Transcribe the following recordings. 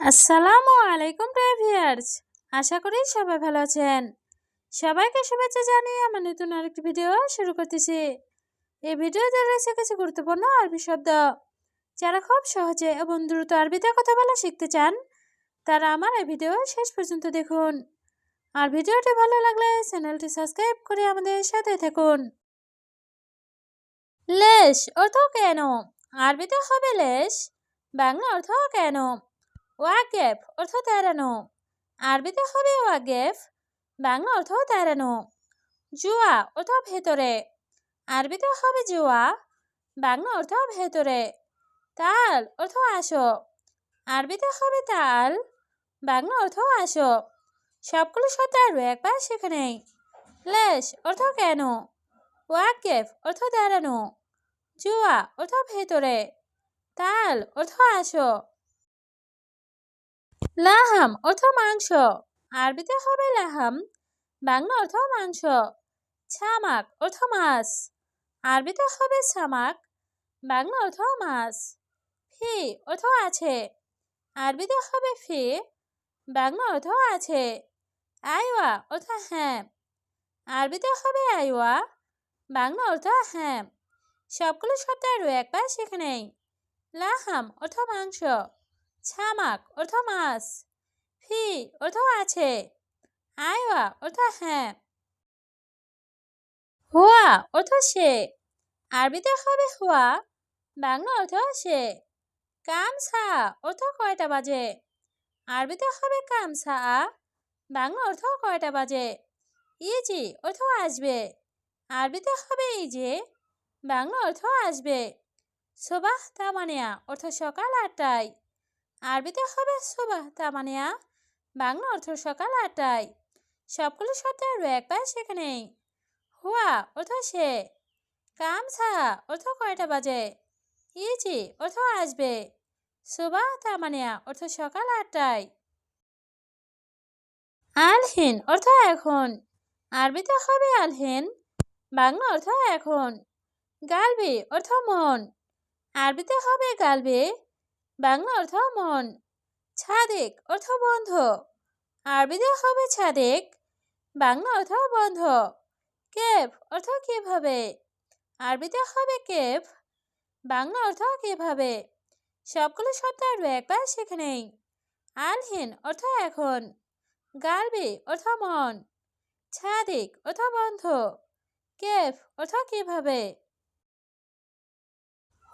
আসসালামু আলাইকুম প্রেভিয়ার্স আশা করি সবাই ভালো আছেন। সবাইকে শুভেচ্ছা জানিয়ে আমার নতুন আরেকটি ভিডিও শুরু করতেছি। এই ভিডিওতে রয়েছে কিছু গুরুত্বপূর্ণ আরবি শব্দ। যারা খুব সহজে এবং দ্রুত আরবিতে কথা বলা শিখতে চান, তারা আমার এই ভিডিও শেষ পর্যন্ত দেখুন। আর ভিডিওটি ভালো লাগলে চ্যানেলটি সাবস্ক্রাইব করে আমাদের সাথে থাকুন। লেশ অর্থ কেন? আরবিতে হবে লেশ, বাংলা অর্থ কেন? ওয়াগেফ অর্থ তেরানো। আরবিতে হবে ওয়াগেফ বাংলা অর্থ তেরানো। জুয়া, অর্থ ভেতরে। আরবিতে হবে জুয়া, বাংলা অর্থ ভেতরে। তাল, অর্থ আসো। আরবিতে হবে তাল, বাংলা অর্থ আসো। সবগুলো শব্দ আরও একবার সেখানে লেশ, অর্থ কেন? ওয়াকেফ, অর্থ দাঁড়ানো জুয়া, অর্থ ভেতরে। তাল, অর্থ আসো। লাহাম অর্থ মাংস। আরবিতে হবে লাহাম, বাংলা অর্থ মাংস। ছামাক অর্থ মাছ। আরবিতে হবে ছামাক, বাংলা অর্থ মাছ। ফি অর্থ আছে। আরবিতে হবে ফি, বাংলা অর্থ আছে। আইওয়া অর্থ হ্যাঁ। আরবিতে হবে আইওয়া, বাংলা অর্থ হ্যাঁ। সবগুলো শব্দ আরও একবার সেখানে লাহাম অর্থ মাংস। ছামাক অর্থ মাছ ফি অর্থ আছে আয়ওয়া অর্থ হ্যাঁ। হুয়া অর্থ সে, আরবিতে হবে হুয়া, বাংলা অর্থ সে কামসা অর্থ কয়টা বাজে, আরবিতে হবে কামসা বাংলা অর্থ কয়টা বাজে, ইজি অর্থ আসবে, আরবিতে হবে ইজি, বাংলা অর্থ আসবে, সোবাহ তামানিয়া অর্থ সকাল আটটায়। আরবিতে হবে সোবাহ তামানিয়া বাংলা অর্থ সকাল আটটায়। সবগুলো শব্দ আরও একবার সেখানে হুয়া, অর্থ সে। কাম কামসা অর্থ কয়টা বাজে? ইজি, অর্থ আসবে। সুবাহ তামানিয়া অর্থ সকাল আটটায়। আলহিন, অর্থ এখন। আরবিতে হবে আলহিন, বাংলা অর্থ এখন। গালবি, অর্থ মন। আরবিতে হবে গালবি। বাংলা অর্থ মন, ছাদেক অর্থ বন্ধ, আরবিতে হবে ছাদেক, বাংলা অর্থ বন্ধ, কেফ অর্থ কীভাবে, আরবিতে হবে কেফ, বাংলা অর্থ কীভাবে, সবগুলো শব্দ আরও একবার সেখানে আলহীন অর্থ এখন, গালবি অর্থ মন, ছাদিক অর্থ বন্ধ, কেফ অর্থ কীভাবে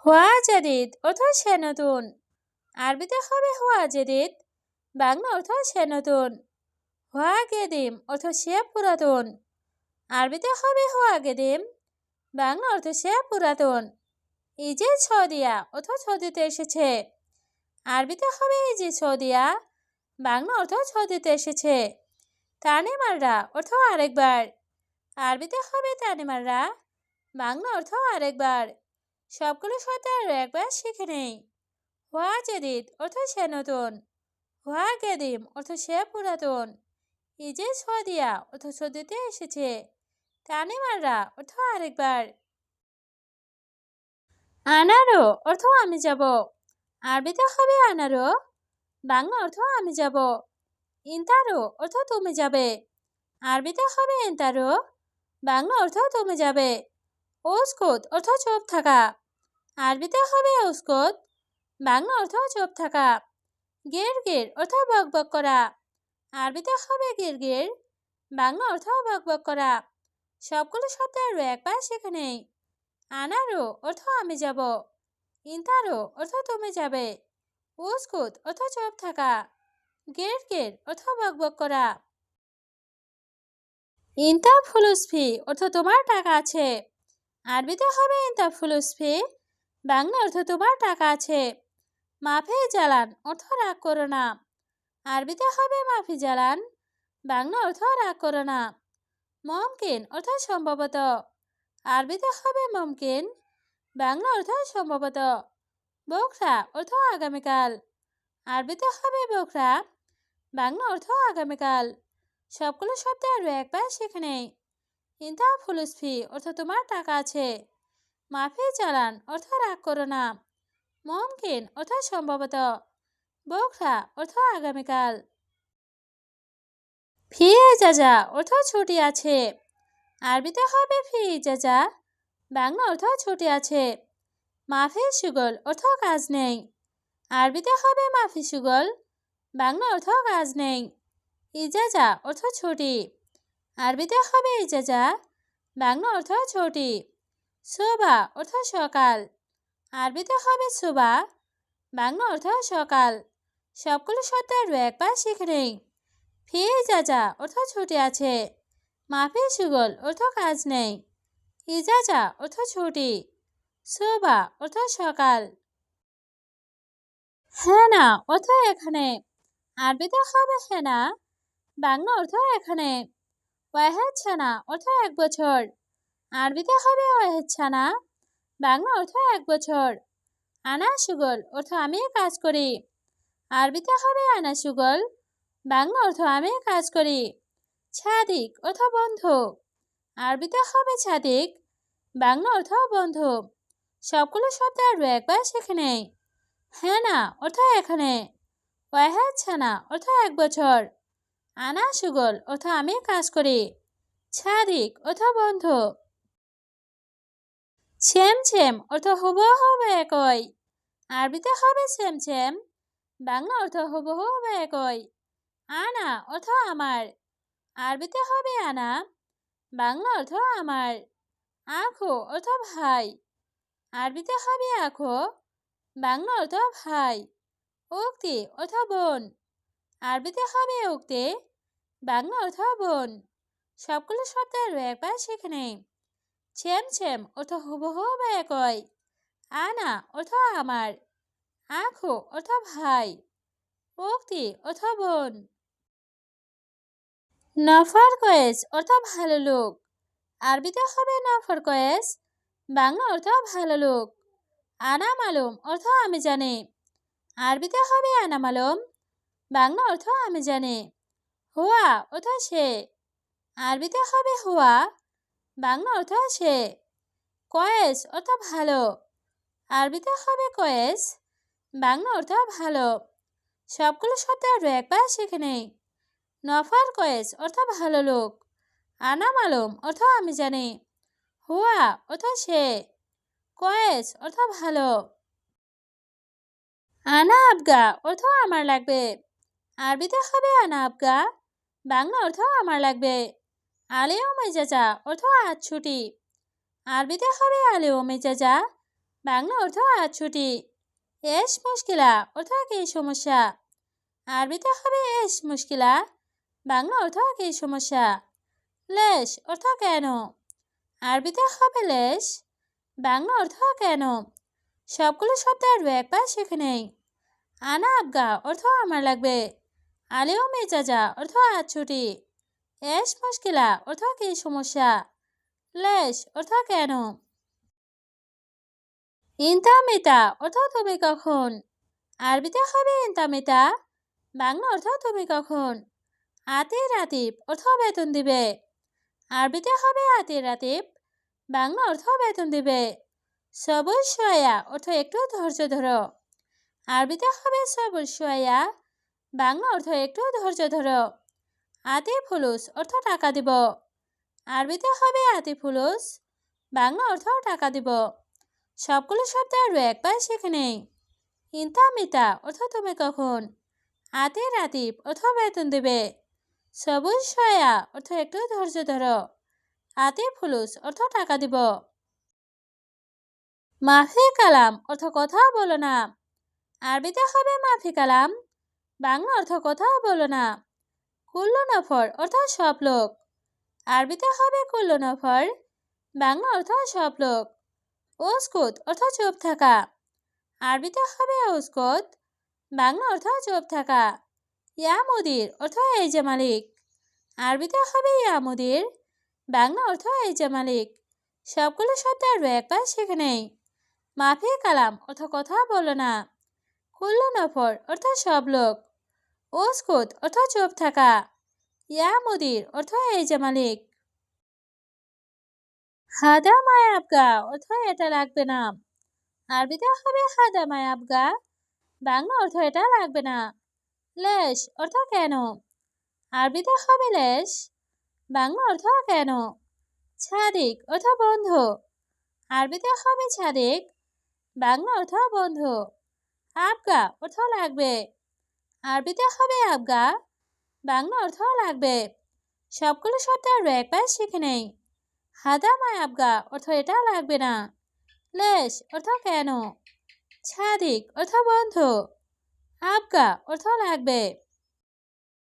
হুয়া জাদিদ অর্থ সে নতুন আরবিতে হবে হুয়া জেদিদ। বাংলা অর্থ সে নতুন। হুয়া গেদিম অর্থ সে পুরাতন। আরবিতে হবে হুয়া গেদিম। বাংলা অর্থ সে পুরাতন। এই যে ছদিয়া অর্থ ছদিতে এসেছে। আরবিতে হবে এই যে ছদিয়া বাংলা অর্থ ছদিতে এসেছে। তানিমাররা অর্থ আরেকবার। আরবিতে হবে তানিমাররা। বাংলা অর্থ আরেকবার। সবগুলো শব্দ আরও একবার শিখে নেই। হুয়া জেদিদ অর্থ সে নতুন। হুয়া গেদিম, অর্থ সে পুরাতন। ইজে সদিয়া, অর্থ সদিতে এসেছে। তানিমাররা অর্থ আরেকবার। আনারো, অর্থ আমি যাব। আরবিতে হবে আনারো, বাংলা অর্থ আমি যাব। ইন্তারো, অর্থ তুমি যাবে। আরবিতে হবে ইন্তারো, বাংলা অর্থ তুমি যাবে। ওস্কোত অর্থ চোপ থাকা। আরবিতে হবে ওস্কোত বাংলা অর্থ চোপ থাকা। গের গের অর্থ বক বক করা। আরবিতে হবে গের গের বাংলা অর্থ বক বক করা। সবগুলো শব্দ আরও একবার সেখানে। আনারো অর্থ আমি যাব। ইন্তারো অর্থ তুমি যাবে। উস্কুত অর্থ চোপ থাকা। গের গের অর্থ বক বক করা। ইন্তা ফুলুসফি অর্থ তোমার টাকা আছে। আরবিতে হবে ইন্তা ফুলুসফি, বাংলা অর্থ তোমার টাকা আছে। মাফি জ্বালান অর্থ রাগ করো না। আরবিতে হবে মাফি জ্বালান বাংলা অর্থ রাগ করো না। মমকিন অর্থ সম্ভবত। আরবিতে হবে মমকিন, বাংলা অর্থ সম্ভবত। বকরা অর্থ আগামীকাল। আরবিতে হবে বকরা বাংলা অর্থ আগামীকাল। সবগুলো শব্দ আরও একবার সেখানে। ইন্তা ফুলুসফি, অর্থ তোমার টাকা আছে। মাফি চালান অর্থ রাগ করো না। মমকিন অর্থ সম্ভবত বোখরা অর্থ আগামীকাল। ফিয়ে যাজা অর্থ ছুটি আছে। আরবিতে হবে ফি যাজা বাংলা অর্থ ছুটি আছে। মাফি সুগল অর্থ কাজ নেই। আরবিতে হবে মাফি সুগল। বাংলা অর্থ কাজ নেই। ইজাজা অর্থ ছুটি। আরবিতে হবে ইজাজা বাংলা অর্থ ছুটি। শোভা অর্থ সকাল। আরবিতে হবে সুবা বাংলা অর্থ সকাল। সবগুলো শব্দের একবার শিখে নেই। ফি যাজা অর্থ ছুটি আছে। মাফি, সুগল, অর্থ কাজ নেই। ইজাজা, অর্থ ছুটি। শোভা অর্থ সকাল। হেনা, অর্থ এখানে। আরবিতে হবে হেনা। বাংলা অর্থ এখানে। ওয়াহেদ ছানা, অর্থ এক বছর। আরবিতে হবে ওয়াহেদ ছানা। বাংলা অর্থ এক বছর। আনা সুগল অর্থ আমি কাজ করি। আরবিতে হবে আনা সুগল, বাংলা অর্থ আমি কাজ করি। ছাদিক অর্থ বন্ধু। আরবিতে হবে ছাদিক, বাংলা অর্থ বন্ধু। সবগুলো শব্দ আরও একবার শিখে নেই। হ্যাঁ না অর্থ এখানে। ওয়াহাদ ছানা অর্থ এক বছর। আনা সুগল অর্থ আমি কাজ করি। ছাদিক অর্থ বন্ধু। ছেম ছেম, অর্থ হুবহু একই। আরবিতে হবে ছেম ছেম, বাংলা অর্থ হুবহু একই। আনা অর্থ আমার। আরবিতে হবে আনা, বাংলা অর্থ আমার। আখো অর্থ ভাই। আরবিতে হবে আখো, বাংলা অর্থ ভাই। উক্তি অর্থ বোন। আরবিতে হবে উক্তি, বাংলা অর্থ বোন। সবগুলো শব্দ একবার শিখে নেই ছেম ছেম, অর্থ হুবহু বা একই। আনা, অর্থ আমার। আখো, অর্থ ভাই। উক্তি, অর্থ বোন। নফর কয়েস, অর্থ ভালো লোক। আরবিতে হবে নফর কয়েস, বাংলা অর্থ ভালো লোক। আনা মালুম, অর্থ আমি জানি। আরবিতে হবে আনা মালুম, বাংলা অর্থ আমি জানি। হুয়া, অর্থ সে। আরবিতে হবে হুয়া বাংলা অর্থ সে কয়েস অর্থ ভালো। আরবিতে হবে কয়েস। বাংলা অর্থ ভালো। সবগুলো শব্দ আরও একবার শিখে নেই। নফার কয়েস অর্থ ভালো লোক। আনা মালুম অর্থ আমি জানি। হুয়া অর্থ সে। কয়েস অর্থ ভালো। আনা আবগা অর্থ আমার লাগবে। আরবিতে হবে আনা আবগা। বাংলা অর্থ আমার লাগবে। আলে ও মেজাজা অর্থ আজ ছুটি। আরবিতে হবে আলে ও মেজাজা বাংলা অর্থ আজ ছুটি। এস মুশকিলা অর্থ কি সমস্যা। আরবিতে হবে এস মুশকিলা। বাংলা অর্থ কি সমস্যা। লেশ অর্থ কেন? আরবিতে হবে লেশ বাংলা অর্থ কেন? সবগুলো শব্দ আরও একবার শিখে নেই আনা আবগা অর্থ আমার লাগবে। আলেও মেজাজা অর্থ আজ ছুটি। এস, মুশকিলা অর্থ কি সমস্যা? লেশ অর্থ কেন? ইন্তামিতা অর্থ তুমি কখন? আরবিতে হবে ইন্তামিতা? বাংলা অর্থ তুমি কখন? আতে রাতিব অর্থ বেতন দিবে। আরবিতে হবে আতে রাতিব বাংলা অর্থ বেতন দিবে। সবুজ সোয়া অর্থ একটু ধৈর্য ধরো। আরবিতে হবে সবুজ সোয়া? বাংলা অর্থ একটু ধৈর্য ধরো। আতি ফুলুস অর্থ টাকা দিব। আরবিতে হবে আতি ফুলুস বাংলা অর্থ টাকা দিব। সবগুলো শব্দ আরও একবার শিখে নেই। ইন্তা মিতা, অর্থ তুমি কখন? আতে রাতিব অর্থ বেতন দেবে। সবুজ সয়া, অর্থ একটু ধৈর্য ধরো। আতে ফুলুস অর্থ টাকা দিব। মাফি কালাম, অর্থ কথা বলো না। আরবিতে হবে মাফি কালাম। বাংলা অর্থ কথা বলো না। কুল্লু নফর অর্থ সব লোক আরবিতে হবে কুল্লু নফর বাংলা অর্থ সব লোক ওস্কুত অর্থ চুপ থাকা। আরবিতে হবে ওস্কুত, বাংলা অর্থ চুপ থাকা। ইয়া মুদির অর্থ এই যে মালিক। আরবিতে হবে ইয়া মুদির বাংলা অর্থ এই যে মালিক। সবগুলো শব্দ আরও একবার শিখে নেই। মাফি কালাম অর্থ কথা বলো না। কুল্লু নফর অর্থ সব লোক ওস্কুত অর্থ চুপ থাকা ইয়া মুদির অর্থ এই যে মালিক হাদা মায়াবগা অর্থ এটা লাগবে না আরবিতে হবে হাদা মায়াবগা বাংলা অর্থ এটা লাগবে না লেশ অর্থ কেন আরবিতে হবে লেশ বাংলা অর্থ কেন ছাদিক অর্থ বন্ধু আরবিতে হবে ছাদিক বাংলা অর্থ বন্ধু আবগা অর্থ লাগবে আরবিতে হবে আবগা। বাংলা অর্থ লাগবে। সবগুলো শব্দ আরও একবার শিখে নেই। হাদা মায় আবগা, অর্থ এটা লাগবে না। লেশ, অর্থ কেন? ছাদিক, অর্থ বন্ধু। আবগা, অর্থ লাগবে।